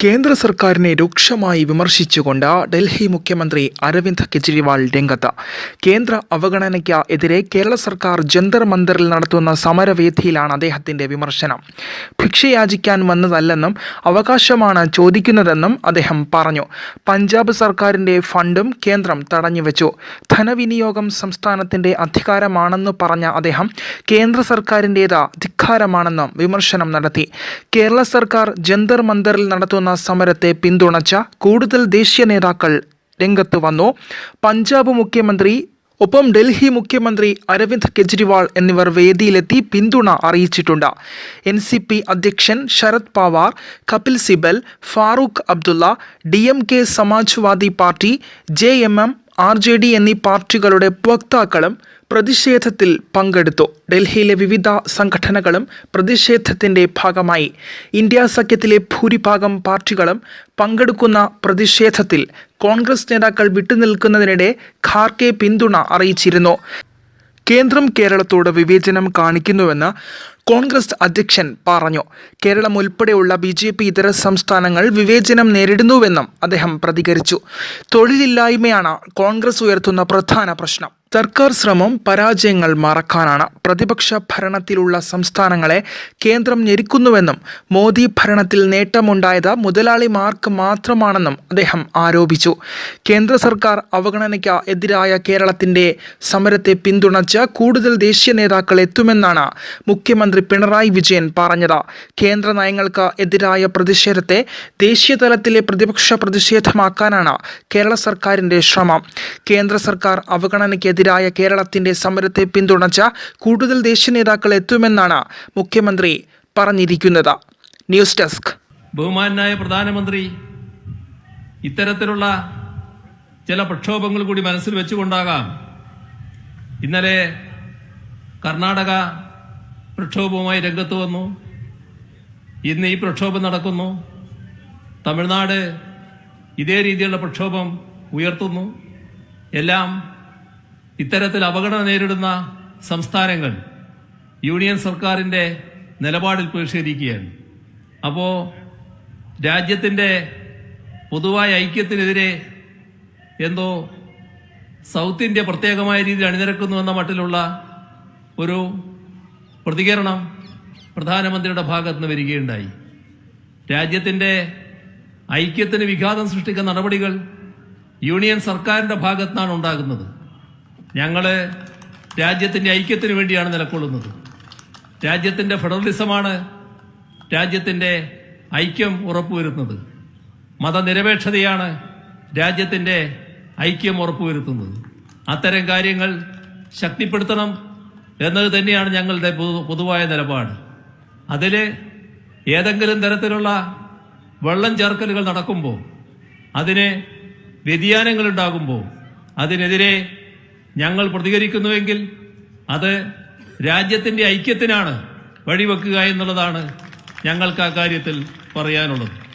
കേന്ദ്ര സർക്കാരിനെ രൂക്ഷമായി വിമർശിച്ചുകൊണ്ട് ഡൽഹി മുഖ്യമന്ത്രി അരവിന്ദ് കെജ്രിവാൾ രംഗത്ത്. കേന്ദ്ര അവഗണനയ്ക്ക് എതിരെ കേരള സർക്കാർ ജന്തർ മന്ദറിൽ നടത്തുന്ന സമരവേദിയിലാണ് അദ്ദേഹത്തിന്റെ വിമർശനം. ഭിക്ഷയാചിക്കാൻ വന്നതല്ലെന്നും അവകാശമാണ് ചോദിക്കുന്നതെന്നും അദ്ദേഹം പറഞ്ഞു. പഞ്ചാബ് സർക്കാരിന്റെ ഫണ്ടും കേന്ദ്രം തടഞ്ഞുവെച്ചു. ധനവിനിയോഗം സംസ്ഥാനത്തിന്റെ അധികാരമാണെന്ന് പറഞ്ഞ അദ്ദേഹം കേന്ദ്ര സർക്കാരിന്റേത് ധിക്കാരമാണെന്നും വിമർശനം നടത്തി. കേരള സർക്കാർ ജന്തർ മന്ദറിൽ നടത്തുന്ന സമരത്തെ പിന്തുണച്ച കൂടുതൽ ദേശീയ നേതാക്കൾ രംഗത്ത് വന്നു. പഞ്ചാബ് മുഖ്യമന്ത്രി ഒപ്പം ഡൽഹി മുഖ്യമന്ത്രി അരവിന്ദ് കെജ്രിവാൾ എന്നിവർ വേദിയിലെത്തി പിന്തുണ അറിയിച്ചിട്ടുണ്ട്. എൻ സി പി അധ്യക്ഷൻ Sharad Pawar Kapil Sibal Farooq Abdullah D M K Samajwadi party J M M R J D എന്നീ പാർട്ടികളുടെ വക്താക്കളും പ്രതിഷേധത്തിൽ പങ്കെടുത്തു. ഡൽഹിയിലെ വിവിധ സംഘടനകളും പ്രതിഷേധത്തിന്റെ ഭാഗമായി. ഇന്ത്യ സഖ്യത്തിലെ ഭൂരിഭാഗം പാർട്ടികളും പങ്കെടുക്കുന്ന പ്രതിഷേധത്തിൽ കോൺഗ്രസ് നേതാക്കൾ വിട്ടുനിൽക്കുന്നതിനിടെ ഖാർക്കെ പിന്തുണ അറിയിച്ചിരുന്നു. കേന്ദ്രം കേരളത്തോട് വിവേചനം കാണിക്കുന്നുവെന്ന് കോൺഗ്രസ് അധ്യക്ഷൻ പറഞ്ഞു. കേരളം ഉൾപ്പെടെയുള്ള ബി ജെ പി ഇതര സംസ്ഥാനങ്ങൾ വിവേചനം നേരിടുന്നുവെന്നും അദ്ദേഹം പ്രതികരിച്ചു. തൊഴിലില്ലായ്മയാണ് കോൺഗ്രസ് ഉയർത്തുന്ന പ്രധാന പ്രശ്നം. സർക്കാർ ശ്രമം പരാജയങ്ങൾ മറക്കാനാണ് പ്രതിപക്ഷ ഭരണത്തിലുള്ള സംസ്ഥാനങ്ങളെ കേന്ദ്രം ഞെരുക്കുന്നുവെന്നും മോദി ഭരണത്തിൽ നേട്ടമുണ്ടായത് മുതലാളിമാർക്ക് മാത്രമാണെന്നും അദ്ദേഹം ആരോപിച്ചു. കേന്ദ്ര സർക്കാർ അവഗണനയ്ക്ക് എതിരായ കേരളത്തിന്റെ സമരത്തെ പിന്തുണച്ച് കൂടുതൽ ദേശീയ നേതാക്കൾ എത്തുമെന്നാണ് മുഖ്യമന്ത്രി പിണറായി വിജയൻ പറഞ്ഞത്. കേന്ദ്ര നയങ്ങൾക്ക് എതിരായ പ്രതിഷേധത്തെ ദേശീയ തലത്തിലെ പ്രതിപക്ഷ പ്രതിഷേധമാക്കാനാണ് കേരള സർക്കാരിന്റെ ശ്രമം. കേന്ദ്ര സർക്കാർ അവഗണനയ്ക്കെതിരായ കേരളത്തിന്റെ സമരത്തെ പിന്തുണച്ച കൂടുതൽ ദേശീയ നേതാക്കൾ എത്തുമെന്നാണ് മുഖ്യമന്ത്രി പറഞ്ഞിരിക്കുന്നത്. News desk. ബഹുമാനായ പ്രധാനമന്ത്രി ഇത്തരത്തിലുള്ള ചില പ്രക്ഷോഭങ്ങൾ കൂടി മനസ്സിൽ വെച്ചുകൊണ്ടാകാം ഇന്നലെ കർണാടക പ്രക്ഷോഭവുമായി രംഗത്ത് വന്നു. ഇന്ന് ഈ പ്രക്ഷോഭം നടക്കുന്നു. തമിഴ്നാട് ഇതേ രീതിയിലുള്ള പ്രക്ഷോഭം ഉയർത്തുന്നു. എല്ലാം ഇത്തരത്തിൽ അപകടം നേരിടുന്ന സംസ്ഥാനങ്ങൾ യൂണിയൻ സർക്കാരിന്റെ നിലപാടിൽ പ്രതിഷേധിക്കുകയാണ്. അപ്പോൾ രാജ്യത്തിന്റെ പൊതുവായ ഐക്യത്തിനെതിരെ എന്തോ സൗത്ത് ഇന്ത്യ പ്രത്യേകമായ രീതിയിൽ അണിനിരക്കുന്നു എന്ന മട്ടിലുള്ള ഒരു പ്രതികരണം പ്രധാനമന്ത്രിയുടെ ഭാഗത്ത് നിന്ന് വരികയുണ്ടായി. രാജ്യത്തിന്റെ ഐക്യത്തിന് വിഘാതം സൃഷ്ടിക്കുന്ന നടപടികൾ യൂണിയൻ സർക്കാരിന്റെ ഭാഗത്തു നിന്നാണ് ഉണ്ടാകുന്നത്. ഞങ്ങൾ രാജ്യത്തിന്റെ ഐക്യത്തിന് വേണ്ടിയാണ് നിലകൊള്ളുന്നത് രാജ്യത്തിന്റെ ഫെഡറലിസമാണ് രാജ്യത്തിന്റെ ഐക്യം ഉറപ്പുവരുത്തുന്നത്. മതനിരപേക്ഷതയാണ് രാജ്യത്തിന്റെ ഐക്യം ഉറപ്പുവരുത്തുന്നത്. അത്തരം കാര്യങ്ങൾ ശക്തിപ്പെടുത്തണം എന്നത് തന്നെയാണ് ഞങ്ങളുടെ പൊതുവായ നിലപാട്. അതിൽ ഏതെങ്കിലും തരത്തിലുള്ള വെള്ളം ചേർക്കലുകൾ നടക്കുമ്പോൾ അതിന് വ്യതിയാനങ്ങളുണ്ടാകുമ്പോൾ അതിനെതിരെ ഞങ്ങൾ പ്രതികരിക്കുന്നുവെങ്കിൽ അത് രാജ്യത്തിന്റെ ഐക്യത്തിനാണ് വഴിവെക്കുക എന്നുള്ളതാണ് ഞങ്ങൾക്ക് ആ കാര്യത്തിൽ പറയാനുള്ളത്.